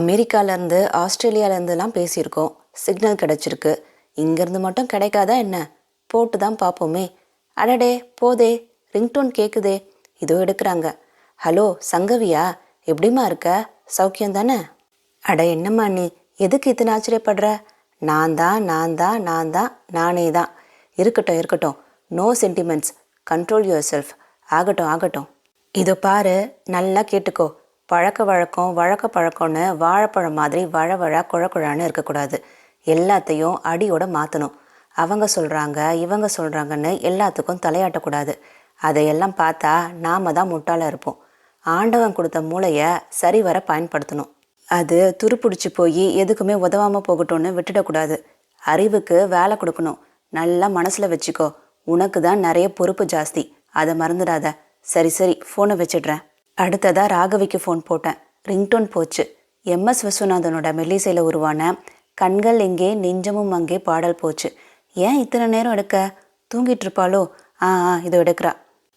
அமெரிக்காலேருந்து ஆஸ்திரேலியாலேருந்துலாம் பேசியிருக்கோம். சிக்னல் கிடச்சிருக்கு. இங்கேருந்து மட்டும் கிடைக்காதா என்ன? போட்டு தான் பார்ப்போமே அடடே போதே ரிங்டோன் கேட்குதே இதோ எடுக்கிறாங்க. ஹலோ சங்கவியா எப்படிம்மா இருக்க? சௌக்கியம் தானே? அட என்னம்மா நீ? எதுக்கு இத்தனை ஆச்சரியப்படுற? நான் தான் நான் தான் நான் தான் நானே தான் இருக்கட்டும் இருக்கட்டும். No sentiments control your self ஆகட்டும். இதோ பாரு நல்லா கேட்டுக்கோ. பழக்க வழக்கம் வழக்க பழக்கம்னு வாழைப்பழம் மாதிரி வழவழ குழக்குழான்னு குழ குழான்னு இருக்கக்கூடாது. எல்லாத்தையும் அடியோட மாற்றணும் அவங்க சொல்கிறாங்க இவங்க சொல்கிறாங்கன்னு எல்லாத்துக்கும் தலையாட்டக்கூடாது. அதையெல்லாம் பார்த்தா நாம தான் முட்டாளாக இருப்போம். ஆண்டவன் கொடுத்த மூளையை சரிவர பயன்படுத்தணும். அது துருப்பிடிச்சு போய் எதுக்குமே உதவாமல் போகட்டும்னு விட்டுடக்கூடாது. அறிவுக்கு வேலை கொடுக்கணும். நல்லா மனசில் வச்சுக்கோ. உனக்கு தான் நிறைய பொறுப்பு ஜாஸ்தி. அதை மறந்துடாத. சரி சரி ஃபோனை வச்சிடுறேன். அடுத்ததாக ராகவிக்கு ஃபோன் போட்டேன். ரிங்டோன் போச்சு. எம்எஸ் விஸ்வநாதனோட மெல்லிசையில் உருவான கண்கள் எங்கே நெஞ்சமும் அங்கே பாடல் போச்சு. ஏன் இத்தனை நேரம் எடுக்க? தூங்கிட்டு இருப்பாளோ? ஆ ஆ இதோ எடுக்கிறா.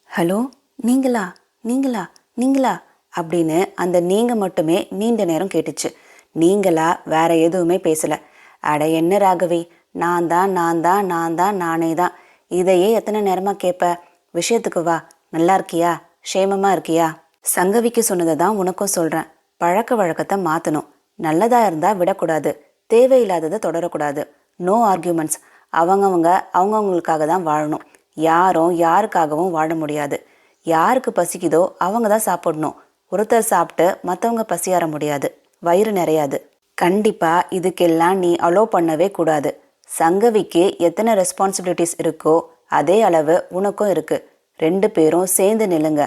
ஹலோ நீங்களா? நீங்களா? நீங்களா? அப்படின்னு அந்த நீங்கள் மட்டுமே நீண்ட நேரம் கேட்டுச்சு. நீங்களா வேற எதுவுமே பேசல. அட என்ன ராகவி? நான் தான் நான் தான் நான் தான் நானே தான். இதையே எத்தனை நேரமாக கேட்ப விஷயத்துக்கு வா. நல்லா இருக்கியா? க்ஷேமமாக இருக்கியா? சங்கவிக்கு சொன்னதை தான் உனக்கும் சொல்றேன். பழக்க வழக்கத்தை மாத்தணும். நல்லதா இருந்தா விடக்கூடாது. தேவையில்லாததை தொடரக்கூடாது. நோ ஆர்கியூமெண்ட்ஸ் அவங்கவங்க அவங்கவுங்களுக்காக தான் வாழணும். யாரும் யாருக்காகவும் வாழ முடியாது. யாருக்கு பசிக்குதோ அவங்க தான் சாப்பிடணும். ஒருத்தர் சாப்பிட்டு மற்றவங்க பசியாற முடியாது. வயிறு நிறையாது. கண்டிப்பாக இதுக்கெல்லாம் நீ அலோ பண்ணவே கூடாது. சங்கவிக்கு எத்தனை ரெஸ்பான்சிபிலிட்டிஸ் இருக்கோ அதே அளவு உனக்கும் இருக்கு. ரெண்டு பேரும் சேர்ந்து நில்லுங்க.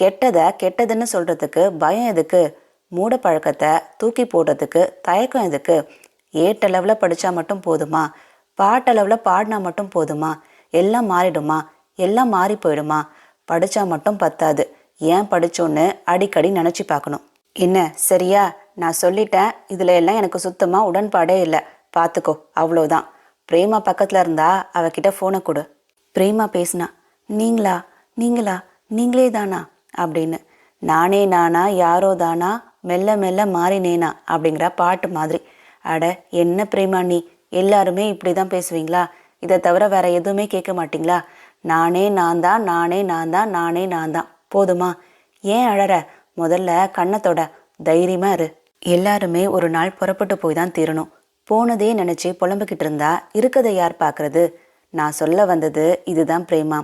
கெட்டதை கெட்டதுன்னு சொல்கிறதுக்கு பயம் எதுக்கு? மூட பழக்கத்தை தூக்கி போடுறதுக்கு தயக்கம் எதுக்கு? ஏட்டளவில் படித்தா மட்டும் போதுமா? பாட்டளவில் பாடினா மட்டும் போதுமா? எல்லாம் மாறிடுமா? எல்லாம் மாறி போயிடுமா? படித்தா மட்டும் பத்தாது. ஏன் படித்தோன்னு அடிக்கடி நினச்சி பார்க்கணும். என்ன சரியா? நான் சொல்லிட்டேன். இதில் எல்லாம் எனக்கு சுத்தமாக உடன்பாடே இல்லை. பார்த்துக்கோ அவ்வளோதான் பிரேமா பக்கத்தில் இருந்தா அவகிட்ட ஃபோனை கொடு. பிரேமா பேசினா நீங்களா? நீங்களா? நீங்களே தானா அப்படின்னு. நானே நானா யாரோ தானா மெல்ல மெல்ல மாறினேனா அப்படிங்கிற பாட்டு மாதிரி. அட என்ன பிரேமா நீ? எல்லாருமே இப்படி தான் பேசுவீங்களா? இதை தவிர வேற எதுவுமே கேட்க மாட்டீங்களா? நானே நான் தான் நானே நான் தான் நானே நான் தான். போதுமா? ஏன் அழற? முதல்ல கண்ணத்தோட தைரியமா இரு. எல்லாருமே ஒரு நாள் புறப்பட்டு போய் தான் தீரணும். போனதே நினைச்சு புலம்பிக்கிட்டு இருந்தா இருக்கதை யார் பார்க்கறது? நான் சொல்ல வந்தது இதுதான் பிரேமா.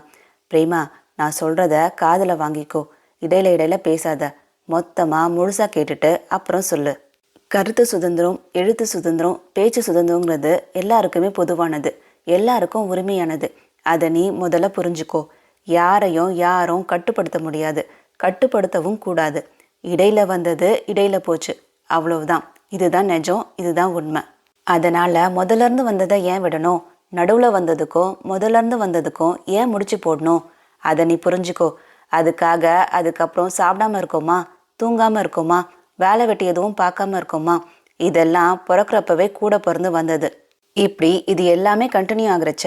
பிரேமா நான் சொல்றத காதில் வாங்கிக்கோ. இடையில இடையில பேசாத. மொத்தமா முழுசா கேட்டுட்டு அப்புறம் சொல்லு. கருத்து சுதந்திரம் எழுத்து சுதந்திரம் பேச்சு சுதந்திரங்கிறது எல்லாருக்குமே பொதுவானது. எல்லாருக்கும் உரிமையானது. அதை நீ முதல்ல புரிஞ்சுக்கோ. யாரையும் யாரும் கட்டுப்படுத்த முடியாது. கட்டுப்படுத்தவும் கூடாது. இடையில வந்தது இடையில போச்சு. அவ்வளவுதான். இதுதான் நிஜம். இதுதான் உண்மை. அதனால முதல்ல இருந்து வந்ததை ஏன் விடணும்? நடுவுல வந்ததுக்கும் முதல்ல இருந்து வந்ததுக்கும் ஏன் முடிச்சு போடணும்? அதை நீ புரிஞ்சுக்கோ. அதுக்காக அதுக்கப்புறம் சாப்பிடாம இருக்கோமா? தூங்காம இருக்கோமா? வேலை வெட்டி எதுவும் பார்க்காம இருக்கோமா? இதெல்லாம் பிறக்கிறப்பவே கூட பிறந்து வந்தது. இப்படி இது எல்லாமே கண்டினியூ ஆகுறச்ச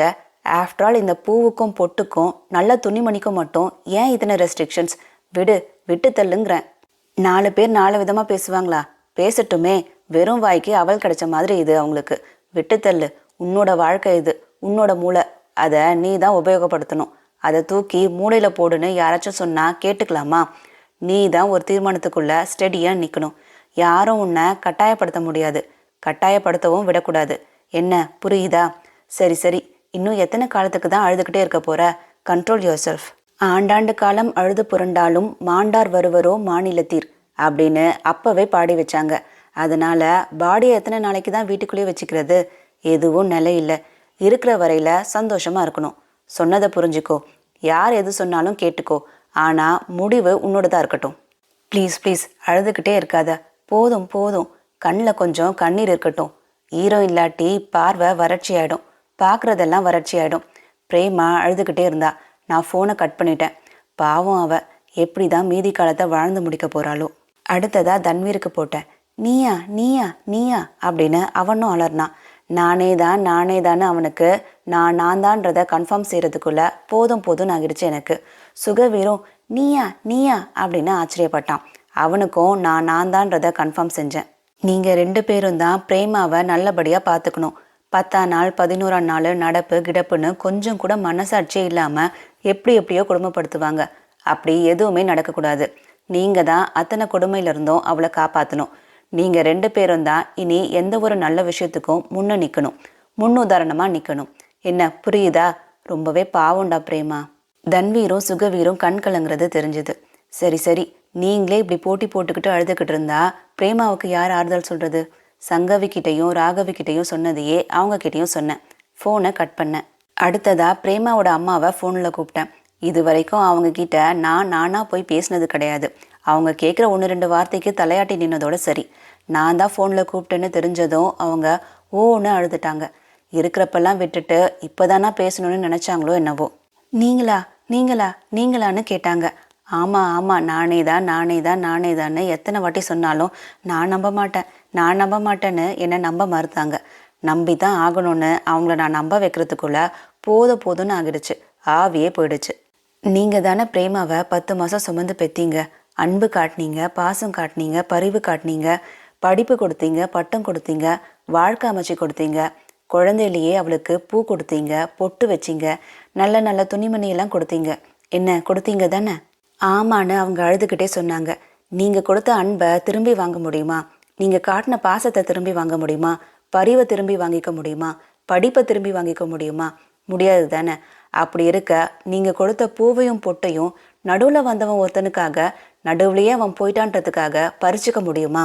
ஆஃப்டர் ஆல் இந்த பூவுக்கும் பொட்டுக்கும் நல்ல துணிமணிக்கும் மட்டும் ஏன் இத்தனை ரெஸ்ட்ரிக்ஷன்ஸ் விடு விட்டு தள்ளுங்கிறேன். நாலு பேர் நாலு விதமா பேசுவாங்களா? பேசட்டுமே. வெறும் வாய்க்கு அவல் கிடைச்ச மாதிரி இது அவங்களுக்கு. விட்டு தள்ளு. உன்னோட வாழ்க்கை இது. உன்னோட மூளை. அதை நீ தான் உபயோகப்படுத்தணும். அதை தூக்கி மூளையில் போடுன்னு யாராச்சும் சொன்னால் கேட்டுக்கலாமா? நீ தான் ஒரு தீர்மானத்துக்குள்ள ஸ்டெடியாக நிற்கணும் யாரும் உன்னை கட்டாயப்படுத்த முடியாது. கட்டாயப்படுத்தவும் விடக்கூடாது. என்ன? புரியுதா? சரி சரி. இன்னும் எத்தனை காலத்துக்கு தான் அழுதுகிட்டே இருக்க போற? கண்ட்ரோல் யோர் செல்ஃப் ஆண்டாண்டு காலம் அழுது புரண்டாலும் மாண்டார் வருவரோ மாநிலத்தீர் அப்படின்னு அப்பவே பாடி வச்சாங்க. அதனால பாடியை எத்தனை நாளைக்கு தான் வீட்டுக்குள்ளேயே வச்சுக்கிறது? எதுவும் நிலையில்லை இருக்கிற வரையில சந்தோஷமா இருக்கணும். சொன்னதை புரிஞ்சுக்கோ. யார் எது சொன்னாலும் கேட்டுக்கோ. ஆனால் முடிவு உன்னோடதா இருக்கட்டும். ப்ளீஸ் ப்ளீஸ் அழுதுகிட்டே இருக்காத. போதும் போதும். கண்ணில் கொஞ்சம் கண்ணீர் இருக்கட்டும். ஈரம் இல்லாட்டி பார்வை வறட்சி ஆகிடும் பார்க்குறதெல்லாம் வறட்சி ஆகிடும் பிரேமா அழுதுகிட்டே இருந்தா. நான் ஃபோனை கட் பண்ணிட்டேன். பாவம் அவ. எப்படி தான் மீதி காலத்தை வாழ்ந்து முடிக்க போகிறாளோ அடுத்ததாக தன்வீருக்கு போட்டேன். நீயா நீயா நீயா அப்படின்னு அவனும் அலர்னான் நானே தான் நானே தானே அவனுக்கு நான் நான் தான்றதை கன்ஃபார்ம் செய்கிறதுக்குள்ளே போதும் போதும் ஆகிடுச்சு எனக்கு. சுகவீரும் நீயா நீயா? அப்படின்னு ஆச்சரியப்பட்டான். அவனுக்கும் நான் நான் தான்றதை கன்ஃபார்ம் செஞ்சேன். நீங்கள் ரெண்டு பேரும் தான் பிரேமாவை நல்லபடியாக பார்த்துக்கணும். பத்தாம் நாள் பதினோராம் நாள் நடப்பு கிடப்புன்னு கொஞ்சம் கூட மனசாட்சியே இல்லாமல் எப்படி எப்படியோ கொடுமைப்படுத்துவாங்க. அப்படி எதுவுமே நடக்கக்கூடாது. நீங்கள் தான் அத்தனை கொடுமையில இருந்தும் அவளை காப்பாற்றணும் நீங்கள் ரெண்டு பேரும் தான் இனி எந்த ஒரு நல்ல விஷயத்துக்கும் முன்னே நிற்கணும் முன்னுதாரணமாக நிற்கணும் என்ன புரியுதா? ரொம்பவே பாவம்டா பிரேமா. தன்வீரும் சுகவீரும் கண் கலங்குறது தெரிஞ்சுது. சரி சரி நீங்களே இப்படி போட்டி போட்டுக்கிட்டு அழுதுகிட்டு இருந்தா பிரேமாவுக்கு யார் ஆறுதல் சொல்றது? சங்கவி ராகவிக்கிட்டையும் ராகவி சொன்னதையே அவங்க கிட்டயும் சொன்னேன். ஃபோனை கட் பண்ணேன். அடுத்ததா பிரேமாவோட அம்மாவை ஃபோனில் கூப்பிட்டேன். இது வரைக்கும் அவங்க கிட்ட நான் நானா போய் பேசினது கிடையாது. அவங்க கேட்குற ஒன்று ரெண்டு வார்த்தைக்கு தலையாட்டி நின்னதோட சரி. நான் தான் ஃபோனில் கூப்பிட்டேன்னு தெரிஞ்சதும் அவங்க ஓன்னு அழுதுட்டாங்க. இருக்கிறப்பெல்லாம் விட்டுட்டு இப்போதானா பேசணும்னு நினச்சாங்களோ என்னவோ. நீங்களா நீங்களா நீங்களான்னு கேட்டாங்க. ஆமாம் ஆமாம் நானே தான் நானே தான் நானே தான்னு எத்தனை வாட்டி சொன்னாலும் நான் நம்ப மாட்டேன். நான் நம்ப மாட்டேன்னு என்னை நம்ப மறுத்தாங்க. நம்பி தான் ஆகணும்னு அவங்கள நான் நம்ப வைக்கிறதுக்குள்ள போத போதும்னு ஆகிடுச்சு. ஆவியே போயிடுச்சு. நீங்கள் தானே பிரேமாவை பத்து மாதம் சுமந்து பெத்தீங்க. அன்பு காட்டினீங்க பாசம் காட்டினீங்க பரிவு காட்டினீங்க படிப்பு கொடுத்தீங்க பட்டம் கொடுத்தீங்க வாழ்க்கை அமைச்சு கொடுத்தீங்க. குழந்தையிலேயே அவளுக்கு பூ கொடுத்தீங்க பொட்டு வச்சீங்க நல்ல நல்ல துணிமணியெல்லாம் கொடுத்தீங்க. என்ன கொடுத்தீங்க தானே? ஆமான்னு அவங்க அழுதுகிட்டே சொன்னாங்க. நீங்க கொடுத்த அன்பை திரும்பி வாங்க முடியுமா? நீங்க காட்டின பாசத்தை திரும்பி வாங்க முடியுமா? பரிவை திரும்பி வாங்கிக்க முடியுமா? படிப்பை திரும்பி வாங்கிக்க முடியுமா? முடியாது தானே. அப்படி இருக்க நீங்க கொடுத்த பூவையும் பொட்டையும் நடுவுல வந்தவன் ஒருத்தனுக்காக நடுவுலையே அவன் போயிட்டான்றதுக்காக பறிச்சுக்க முடியுமா?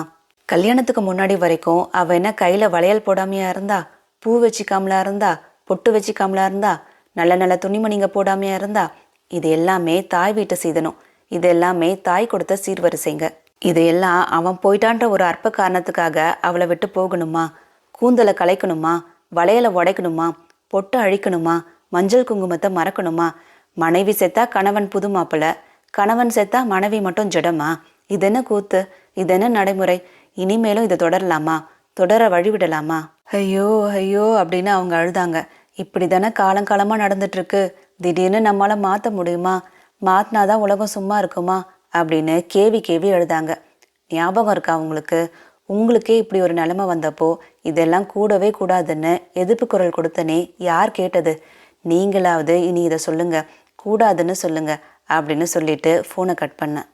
கல்யாணத்துக்கு முன்னாடி வரைக்கும் அவ என்ன கையில வளையல் போடாமையா இருந்தா? பூ வச்சுக்காமலா இருந்தா பொட்டு வச்சுக்காமலா இருந்தா நல்ல நல்ல துணிமணிங்க போடாமையா இருந்தா இது எல்லாமே தாய் வீட்டை சீதனம். இது எல்லாமே தாய் கொடுத்த சீர்வரிசைங்க. இதையெல்லாம் அவன் போயிட்டான்ற ஒரு அற்ப காரணத்துக்காக அவளை விட்டு போகணுமா? கூந்தலை கலைக்கணுமா வளையலை உடைக்கணுமா? பொட்டை அழிக்கணுமா? மஞ்சள் குங்குமத்தை மறக்கணுமா? மனைவி செத்தா கணவன் புது மாப்பிள்ள கணவன் செத்தா மனைவி மட்டும் ஜடமா? இதென்ன கூத்து? இதென்ன நடைமுறை? இனிமேலும் இதை தொடரலாமா? தொடர வழிவிடலாமா? ஐயோ ஐயோ அப்படின்னு அவங்க அழுதாங்க. இப்படி தானே காலங்காலமாக நடந்துட்டுருக்கு. திடீர்னு நம்மளால் மாற்ற முடியுமா? மாத்தினாதான் உலகம் சும்மா இருக்குமா? அப்படின்னு கேவி கேவி எழுதாங்க ஞாபகம் இருக்கா அவங்களுக்கு உங்களுக்கே இப்படி ஒரு நிலைமை வந்தப்போ இதெல்லாம் கூடவே கூடாதுன்னு எதிர்ப்பு குரல் கொடுத்தனே யார் கேட்டது? நீங்களாவது இனி இதை சொல்லுங்க. கூடாதுன்னு சொல்லுங்க அப்படின்னு சொல்லிட்டு ஃபோனை கட் பண்ணேன்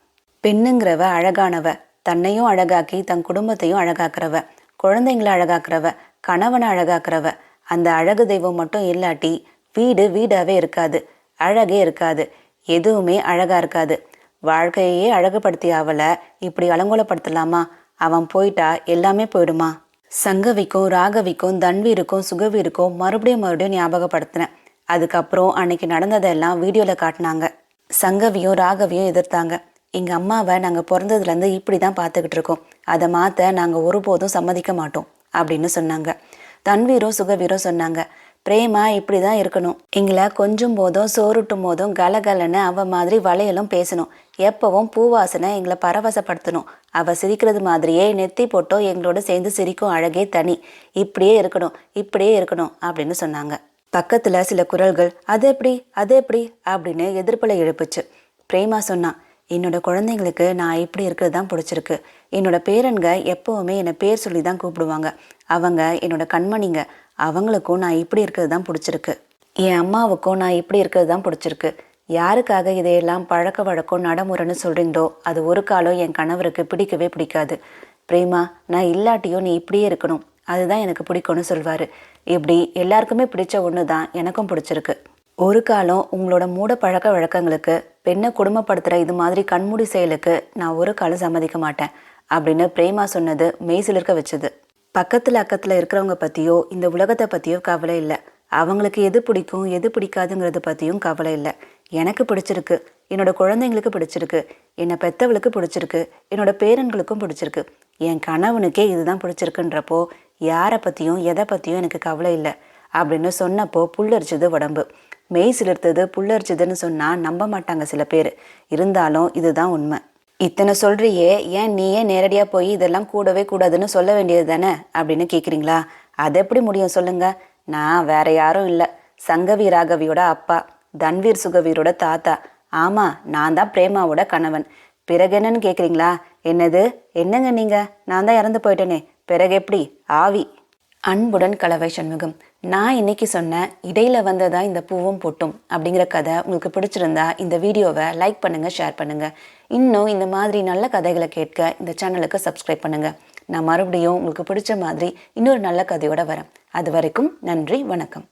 பெண்ணுங்கிறவ அழகானவ தன்னையும் அழகாக்கி தன் குடும்பத்தையும் அழகாக்குறவ குழந்தைங்களை அழகாக்குறவ கணவனை அழகாக்குறவ. அந்த அழகு தெய்வம் மட்டும் இல்லாட்டி வீடு வீடாவே இருக்காது. அழகே இருக்காது. எதுவுமே அழகா இருக்காது. வாழ்க்கையே அழகுபடுத்தி அவளை இப்படி அலங்கோலப்படுத்தலாமா? அவன் போயிட்டா எல்லாமே போயிடுமா? சங்கவிக்கும் ராகவிக்கும் தன்வீருக்கும் சுகவீருக்கும் மறுபடியும் மறுபடியும் ஞாபகப்படுத்தினேன் அதுக்கப்புறம் அன்னைக்கு நடந்ததெல்லாம் வீடியோவில் காட்டினாங்க. சங்கவியும் ராகவியும் எதிர்த்தாங்க. எங்கள் அம்மாவை நாங்கள் பிறந்ததுலேருந்து இப்படி தான் பார்த்துக்கிட்டு இருக்கோம். அதை மாற்ற நாங்கள் ஒருபோதும் சம்மதிக்க மாட்டோம். அப்படின்னு சொன்னாங்க. தன்வீரும் சுகவீரோ சொன்னாங்க பிரேமா இப்படி தான் இருக்கணும். எங்களை கொஞ்சம் போதும் சோறுட்டும் போதும் கலகலன்னு அவ மாதிரி வளையலும் பேசணும். எப்பவும் பூவாசனை எங்களை பரவசப்படுத்தணும். அவ சிரிக்கிறது மாதிரியே நெத்தி போட்டோ எங்களோட சேர்ந்து சிரிக்கும் அழகே தனி. இப்படியே இருக்கணும் இப்படியே இருக்கணும் அப்படின்னு சொன்னாங்க. பக்கத்துல சில குரல்கள் அது எப்படி அது எப்படி? அப்படின்னு எதிர்ப்பலை எழுப்புச்சு. பிரேமா சொன்னான் என்னோட குழந்தைங்களுக்கு நான் இப்படி இருக்கிறது தான் பிடிச்சிருக்கு. என்னோட பேரன்க எப்போவுமே என்னை பேர் சொல்லி தான் கூப்பிடுவாங்க. அவங்க என்னோட கண்மணிங்க. அவங்களுக்கும் நான் இப்படி இருக்கிறது தான் பிடிச்சிருக்கு. என் அம்மாவுக்கும் நான் இப்படி இருக்கிறது தான் பிடிச்சிருக்கு. யாருக்காக இதையெல்லாம் பழக்க வழக்கம் நடைமுறைன்னு சொல்கிறீங்களோ அது ஒரு காலம் என் கணவருக்கு பிடிக்கவே பிடிக்காது. பிரேமா நான் இல்லாட்டியும் நீ இப்படியே இருக்கணும். அதுதான் எனக்கு பிடிக்கும்னு சொல்வார். இப்படி எல்லாருக்குமே பிடிச்ச ஒன்று தான் எனக்கும் பிடிச்சிருக்கு. ஒரு காலம் உங்களோட மூட பழக்க வழக்கங்களுக்கு பெண்ணை குடும்பப்படுத்துகிற இது மாதிரி கண்மூடி செயலுக்கு நான் ஒரு காலம் சம்மதிக்க மாட்டேன் அப்படின்னு பிரேமா சொன்னது மெய்சிலிருக்க வச்சது. பக்கத்தில் அக்கத்தில் இருக்கிறவங்க பற்றியோ இந்த உலகத்தை பற்றியோ கவலை இல்லை. அவங்களுக்கு எது பிடிக்கும் எது பிடிக்காதுங்கிறத பற்றியும் கவலை இல்லை. எனக்கு பிடிச்சிருக்கு என்னோட குழந்தைங்களுக்கு பிடிச்சிருக்கு என்னை பெத்தவளுக்கு பிடிச்சிருக்கு என்னோட பேரன்களுக்கும் பிடிச்சிருக்கு. என் கணவனுக்கே இதுதான் பிடிச்சிருக்குன்றப்போ யாரை பற்றியும் எதை பற்றியும் எனக்கு கவலை இல்லை அப்படின்னு சொன்னப்போ புல்லரிச்சது உடம்பு. மெய் சிலிர்த்தது புல்லரிச்சதுன்னு சொன்னால் நம்ப மாட்டாங்க சில பேர். இருந்தாலும் இதுதான் உண்மை. இத்தனை சொல்றியே ஏன் நீயே நேரடியாக போய் இதெல்லாம் கூடவே கூடாதுன்னு சொல்ல வேண்டியது தானே அப்படின்னு கேட்குறீங்களா அது எப்படி முடியும் சொல்லுங்க. நான் வேற யாரும் இல்லை. சங்கவி ராகவியோட அப்பா தன்வீர் சுகவீரோட தாத்தா. ஆமாம் நான் தான் பிரேமாவோட கணவன். பிறகு என்னன்னு கேட்குறீங்களா என்னது? என்னங்க நீங்கள் நான் தான் இறந்து போயிட்டேனே. பிறகு எப்படி? ஆவி. அன்புடன் கலவை சண்முகம். நான் இன்னைக்கு சொன்ன இடையில வந்ததா இந்த பூவும் பொட்டும் அப்படிங்கிற கதை உங்களுக்கு பிடிச்சிருந்தா இந்த வீடியோவை லைக் பண்ணுங்க ஷேர் பண்ணுங்க. இன்னும் இந்த மாதிரி நல்ல கதைகளை கேட்க இந்த சேனலுக்கு சப்ஸ்கிரைப் பண்ணுங்க. நான் மறுபடியும் உங்களுக்கு பிடிச்ச மாதிரி இன்னொரு நல்ல கதையோட வரேன். அது வரைக்கும் நன்றி வணக்கம்.